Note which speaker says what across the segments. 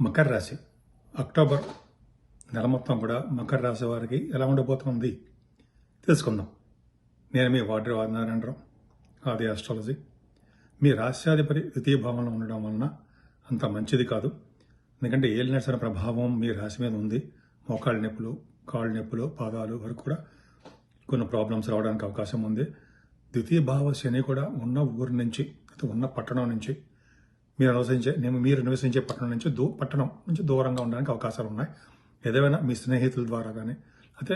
Speaker 1: మకర రాశి. అక్టోబర్ నెల మొత్తం కూడా మకర రాశి వారికి ఎలా ఉండబోతుంది తెలుసుకుందాం. నేను మీ వాడ్రి వాదనారాయణరావు ఆది ఆస్ట్రాలజీ మీ రాశ్యాధిపతి ద్వితీయ భావంలో ఉండడం వలన అంత మంచిది కాదు. ఎందుకంటే ఏలినడిచిన ప్రభావం మీ రాశి మీద ఉంది. మోకాళ్ళ నొప్పులు కాళ్ళ నొప్పులు పాదాలు వరకు కూడా కొన్ని ప్రాబ్లమ్స్ రావడానికి అవకాశం ఉంది. ద్వితీయ భావ శని కూడా ఉన్న ఊరి నుంచి ఉన్న పట్టణం నుంచి మీరు నివసించే నేను మీరు నివసించే పట్టణం నుంచి దూ పట్టణం నుంచి దూరంగా ఉండడానికి అవకాశాలు ఉన్నాయి. ఏదేమైనా మీ స్నేహితుల ద్వారా కానీ అయితే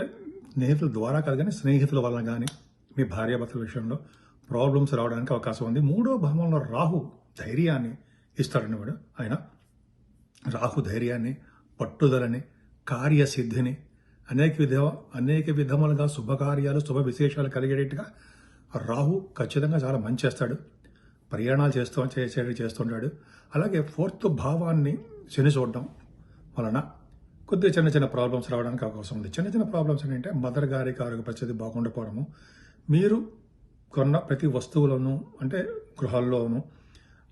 Speaker 1: స్నేహితుల ద్వారా కాదు కానీ స్నేహితుల వలన కానీ మీ భార్యాభర్తల విషయంలో ప్రాబ్లమ్స్ రావడానికి అవకాశం ఉంది. మూడో భావంలో రాహు ధైర్యాన్ని ఇస్తాడని వాడు. ఆయన రాహు ధైర్యాన్ని పట్టుదలని కార్యసిద్ధిని అనేక విధ అనేక విధములుగా శుభకార్యాలు శుభ విశేషాలు కలిగేటట్టుగా రాహు ఖచ్చితంగా చాలా మంచి చేస్తాడు. ప్రయాణాలు చేస్తూ చేసేది చేస్తుంటాడు. అలాగే ఫోర్త్ భావాన్ని శని చూడడం వలన కొద్దిగా చిన్న చిన్న ప్రాబ్లమ్స్ రావడానికి అవకాశం ఉంది. చిన్న చిన్న ప్రాబ్లమ్స్ ఏంటంటే మదర్ గారికి ఆరోగ్య పరిస్థితి బాగుండకపోవడము మీరు కొన్న ప్రతి వస్తువులోనూ అంటే గృహాల్లోనూ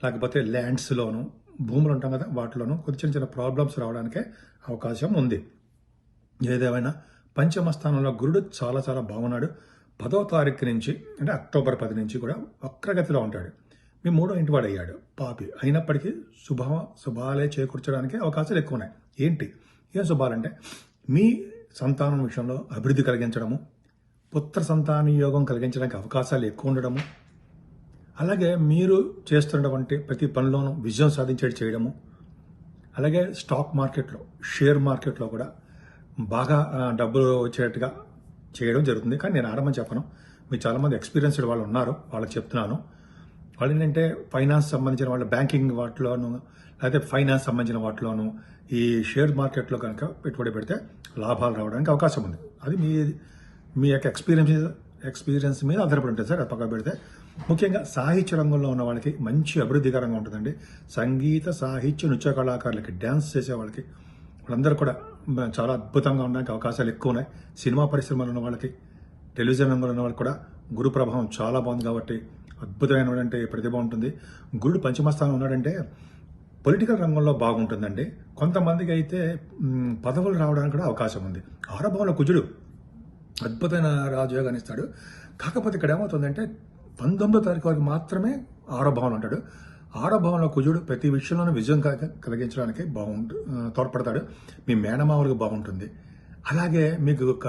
Speaker 1: లేకపోతే ల్యాండ్స్లోనూ భూములు ఉంటాం కదా వాటిలోనూ కొద్ది చిన్న చిన్న ప్రాబ్లమ్స్ రావడానికే అవకాశం ఉంది. ఏదేమైనా పంచమ స్థానంలో గురుడు చాలా చాలా బాగున్నాడు. పదో తారీఖు నుంచి అంటే అక్టోబర్ పది నుంచి కూడా వక్రగతిలో ఉంటాడు. మీ మూడో ఇంటి అయ్యాడు పాపి. అయినప్పటికీ శుభ శుభాలే చేకూర్చడానికి అవకాశాలు ఎక్కువ ఉన్నాయి ఏంటి? ఏం శుభాలంటే మీ సంతానం విషయంలో అభివృద్ధి కలిగించడము పుత్ర సంతాన యోగం కలిగించడానికి అవకాశాలు ఎక్కువ ఉండడము అలాగే మీరు చేస్తున్నటువంటి ప్రతి పనిలోనూ విజయం సాధించేది చేయడము అలాగే స్టాక్ మార్కెట్లో షేర్ మార్కెట్లో కూడా బాగా డబ్బులు వచ్చేట్టుగా చేయడం జరుగుతుంది. కానీ నేను ఆడమని చెప్పను. మీరు చాలామంది ఎక్స్పీరియన్స్డ్ వాళ్ళు ఉన్నారు. వాళ్ళకి చెప్తున్నాను. వాళ్ళు ఏంటంటే ఫైనాన్స్ సంబంధించిన వాళ్ళ బ్యాంకింగ్ వాటిలోను లేకపోతే ఫైనాన్స్ సంబంధించిన వాటిలోను ఈ షేర్ మార్కెట్లో కనుక పెట్టుబడి పెడితే లాభాలు రావడానికి అవకాశం ఉంది. అది మీ మీ యొక్క ఎక్స్పీరియన్స్ ఎక్స్పీరియన్స్ మీద ఆధారపడి ఉంటుంది సార్ అది పక్కన పెడితే. ముఖ్యంగా సాహిత్య రంగంలో ఉన్న వాళ్ళకి మంచి అభివృద్ధికరంగా ఉంటుందండి. సంగీత సాహిత్య నృత్య కళాకారులకి డ్యాన్స్ చేసే వాళ్ళకి వాళ్ళందరూ కూడా చాలా అద్భుతంగా ఉండడానికి అవకాశాలు ఎక్కువ ఉన్నాయి. సినిమా పరిశ్రమలో ఉన్న వాళ్ళకి టెలివిజన్ రంగంలో ఉన్న వాళ్ళకి కూడా గురు ప్రభావం చాలా బాగుంది కాబట్టి అద్భుతమైనటువంటి ప్రతిభ ఉంటుంది. గురుడు పంచమస్థానం ఉన్నాడంటే పొలిటికల్ రంగంలో బాగుంటుందండి. కొంతమందికి అయితే పదవులు రావడానికి కూడా అవకాశం ఉంది. ఆరంభంలో కుజుడు అద్భుతమైన రాజయోగాన్ని ఇస్తాడు. కాకపోతే ఇక్కడ ఏమవుతుందంటే పంతొమ్మిదో తారీఖు వరకు మాత్రమే ఆరో భావన ఉంటాడు. ఆరో కుజుడు ప్రతి విషయంలోనూ విజయం కలిగించడానికి బాగుంటు తోడ్పడతాడు. మీ మేనమావులకు బాగుంటుంది. అలాగే మీకు ఒక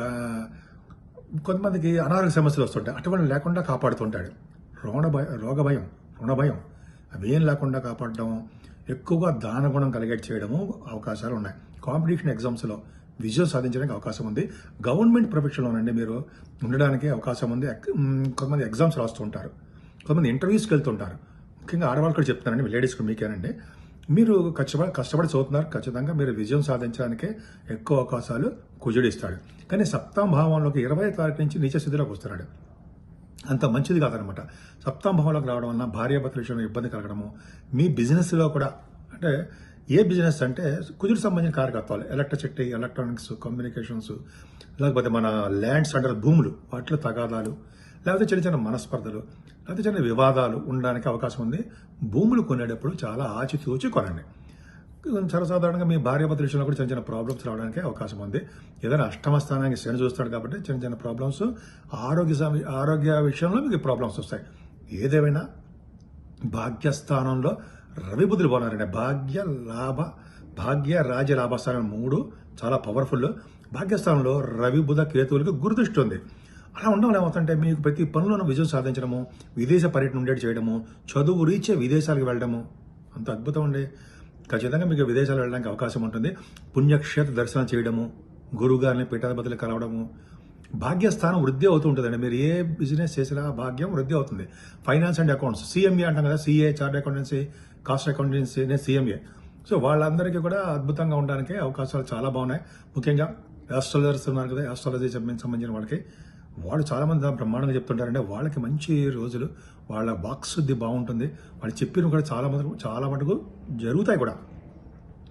Speaker 1: కొంతమందికి అనారోగ్య సమస్యలు వస్తుంటాయి. అటువంటి లేకుండా కాపాడుతుంటాడు. రోణ భయ రోగ భయం రుణ భయం. అవేం లేకుండా కాపాడడం ఎక్కువగా దాన గుణం కలిగేట్ చేయడము అవకాశాలు ఉన్నాయి. కాంపిటీషన్ ఎగ్జామ్స్లో విజయం సాధించడానికి అవకాశం ఉంది. గవర్నమెంట్ ప్రొఫెషన్లోనండి మీరు ఉండడానికి అవకాశం ఉంది. కొంతమంది ఎగ్జామ్స్ రాస్తుంటారు కొంతమంది ఇంటర్వ్యూస్కి వెళ్తుంటారు. ముఖ్యంగా ఆడవాళ్ళు కూడా చెప్తానండి లేడీస్కి మీకేనండి. మీరు కష్టపడి కష్టపడి చదువుతున్నారు. ఖచ్చితంగా మీరు విజయం సాధించడానికే ఎక్కువ అవకాశాలు కుజుడిస్తాడు. కానీ సప్తాం భావంలోకి ఇరవై తారీఖు నుంచి నీచ స్థితిలోకి వస్తున్నాడు. అంత మంచిది కాదనమాట సప్తాం భావంలోకి రావడం వలన భార్యాభర్తల విషయంలో ఇబ్బంది కలగడము మీ బిజినెస్లో కూడా అంటే ఏ బిజినెస్ అంటే కుదురు సంబంధించిన కార్యకర్తలు ఎలక్ట్రిసిటీ ఎలక్ట్రానిక్స్ కమ్యూనికేషన్స్ లేకపోతే మన ల్యాండ్స్ అంటే భూములు వాటిలో తగాదాలు లేకపోతే చిన్న చిన్న మనస్పర్ధలు లేకపోతే చిన్న వివాదాలు ఉండడానికి అవకాశం ఉంది. భూములు కొనేటప్పుడు చాలా ఆచితూచి కొనండి. సర్వసాధారణంగా మీ భార్యాభర్తల విషయంలో కూడా చిన్న చిన్న ప్రాబ్లమ్స్ రావడానికి అవకాశం ఉంది. ఏదైనా అష్టమ స్థానానికి శని చూస్తాడు కాబట్టి చిన్న చిన్న ప్రాబ్లమ్స్ ఆరోగ్య ఆరోగ్య విషయంలో మీకు ప్రాబ్లమ్స్ వస్తాయి. ఏదేమైనా భాగ్యస్థానంలో రవి బుద్ధులు బాగున్నారండి భాగ్య లాభ భాగ్య రాజ్య లాభస్థానం మూడు చాలా పవర్ఫుల్ భాగ్యస్థానంలో రవి బుధ కేతువులకు గురుదృష్టి ఉంది. అలా ఉండడం ఏమవుతుంటే ఏమవుతుందంటే మీకు ప్రతి పనులను విజయం సాధించడము విదేశ పర్యటన ఉండేటి చేయడము చదువు రీచే విదేశాలకు వెళ్ళడము అంత అద్భుతం అండి. ఖచ్చితంగా మీకు విదేశాలు వెళ్ళడానికి అవకాశం ఉంటుంది. పుణ్యక్షేత్ర దర్శనం చేయడము గురువుగారిని పీఠాధిపతులు కలవడము భాగ్యస్థానం వృద్ధి అవుతూ ఉంటుందండి. మీరు ఏ బిజినెస్ చేసినా భాగ్యం వృద్ధి అవుతుంది. ఫైనాన్స్ అండ్ అకౌంట్స్ సీఎంఏ అంటాం కదా CA chart accountancy cost accountancy నేను సీఎంఏ. సో వాళ్ళందరికీ కూడా అద్భుతంగా ఉండడానికి అవకాశాలు చాలా బాగున్నాయి. ముఖ్యంగా ఆస్ట్రాలజర్స్ ఉన్నారు కదా ఆస్ట్రాలజీ సంబంధించిన వాళ్ళకి. వాళ్ళు చాలామంది బ్రహ్మాండంగా చెప్తుంటారంటే వాళ్ళకి మంచి రోజులు వాళ్ళ వాక్శుద్ధి బాగుంటుంది. వాళ్ళు చెప్పిన కూడా చాలా మంది చాలా మటుకు జరుగుతాయి కూడా.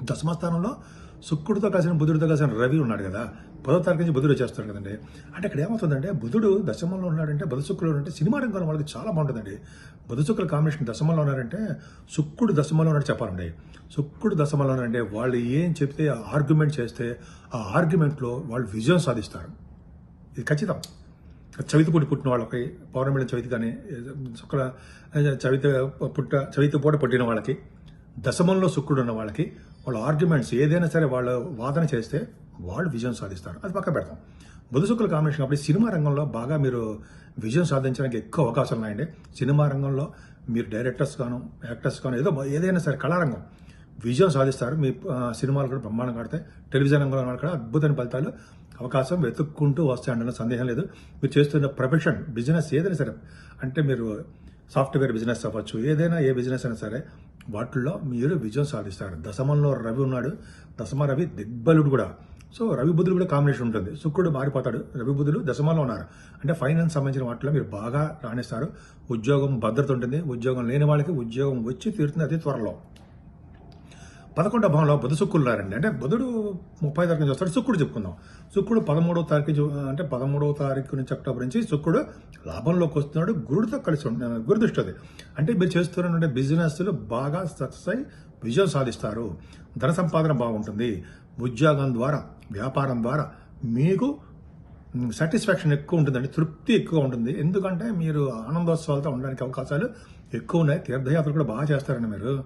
Speaker 1: దశమస్థానంలో శుక్రుడితో కలిసిన బుధుడితో కలిసిన రవి ఉన్నాడు కదా. పదో తారీఖు నుంచి బుధుడు వచ్చేస్తాడు కదండి. అంటే ఇక్కడ ఏమవుతుందంటే బుధుడు దశమంలో ఉన్నాడంటే బుధ శుక్రుడు అంటే సినిమా రంగంలో వాళ్ళకి చాలా బాగుంటుందండి. బుధ శుక్రుల కాంబినేషన్ దశమంలో ఉన్నారంటే శుక్రుడు దశమంలో ఉన్నాడు చెప్పాలండి. శుక్రుడు దశమంలో ఉన్నారంటే వాళ్ళు ఏం చెప్తే ఆర్గ్యుమెంట్ చేస్తే ఆ ఆర్గ్యుమెంట్లో వాళ్ళు విజయం సాధిస్తారు. ఇది ఖచ్చితం. చవితి పూట పుట్టిన వాళ్ళకి పౌర్ణమిళ చవితి కానీ శుక్ర చవితి పుట్ట చవితి పూట పుట్టిన వాళ్ళకి దశమంలో శుక్రుడు ఉన్న వాళ్ళకి వాళ్ళ ఆర్గ్యుమెంట్స్ ఏదైనా సరే వాళ్ళు వాదన చేస్తే వాళ్ళు విజయం సాధిస్తారు. అది పక్క పెడతాం. బుధ శుక్రుల కాంబినేషన్ కాబట్టి సినిమా రంగంలో బాగా మీరు విజయం సాధించడానికి ఎక్కువ అవకాశాలు ఉన్నాయండి. సినిమా రంగంలో మీరు డైరెక్టర్స్ గాను యాక్టర్స్ గాను ఏదో ఏదైనా సరే కళారంగం విజయం సాధిస్తారు. మీ సినిమాలు కూడా బ్రహ్మాండం కడితే టెలివిజన్ రంగంలో కూడా అద్భుతమైన ఫలితాలు. అవకాశం వెతుక్కుంటూ వస్తాయన్న సందేహం లేదు. మీరు చేస్తున్న ప్రొఫెషన్ బిజినెస్ ఏదైనా సరే అంటే మీరు సాఫ్ట్వేర్ బిజినెస్ అవ్వచ్చు ఏదైనా ఏ బిజినెస్ అయినా సరే వాటిల్లో మీరు విజయం సాధిస్తారు. దశమంలో రవి ఉన్నాడు. దశమ రవి దిగ్బలుడు కూడా. సో రవి బుద్ధులు కూడా కాంబినేషన్ ఉంటుంది. శుక్రుడు మారిపోతాడు. రవి బుద్ధులు దశమంలో ఉన్నారు. అంటే ఫైనాన్స్ సంబంధించిన వాటిలో మీరు బాగా రాణిస్తారు. ఉద్యోగం భద్రత ఉంటుంది. ఉద్యోగం లేని వాళ్ళకి ఉద్యోగం వచ్చి తీరుతుంది అతి త్వరలో. పదకొండో భావంలో బుధ శుక్రులు రారండి. అంటే బుధుడు ముప్పై తారీఖు నుంచి వస్తాడు శుక్రుడు చెప్పుకుందాం. శుక్రుడు పదమూడవ తారీఖు అంటే పదమూడవ తారీఖు నుంచి అక్టోబర్ నుంచి శుక్రుడు లాభంలోకి వస్తున్నాడు గురుడితో కలిసి ఉంటున్నాడు గురు దృష్టి అది అంటే మీరు చేస్తున్నటువంటి బిజినెస్లు బాగా సక్సెస్ అయి విజయం సాధిస్తారు. ధన సంపాదన బాగుంటుంది. ఉద్యోగం ద్వారా వ్యాపారం ద్వారా మీకు సాటిస్ఫాక్షన్ ఎక్కువ ఉంటుందండి తృప్తి ఎక్కువ ఉంటుంది. ఎందుకంటే మీరు ఆనందోత్సవాలతో ఉండడానికి అవకాశాలు ఎక్కువ ఉన్నాయి. తీర్థయాత్ర కూడా బాగా చేస్తారండి మీరు.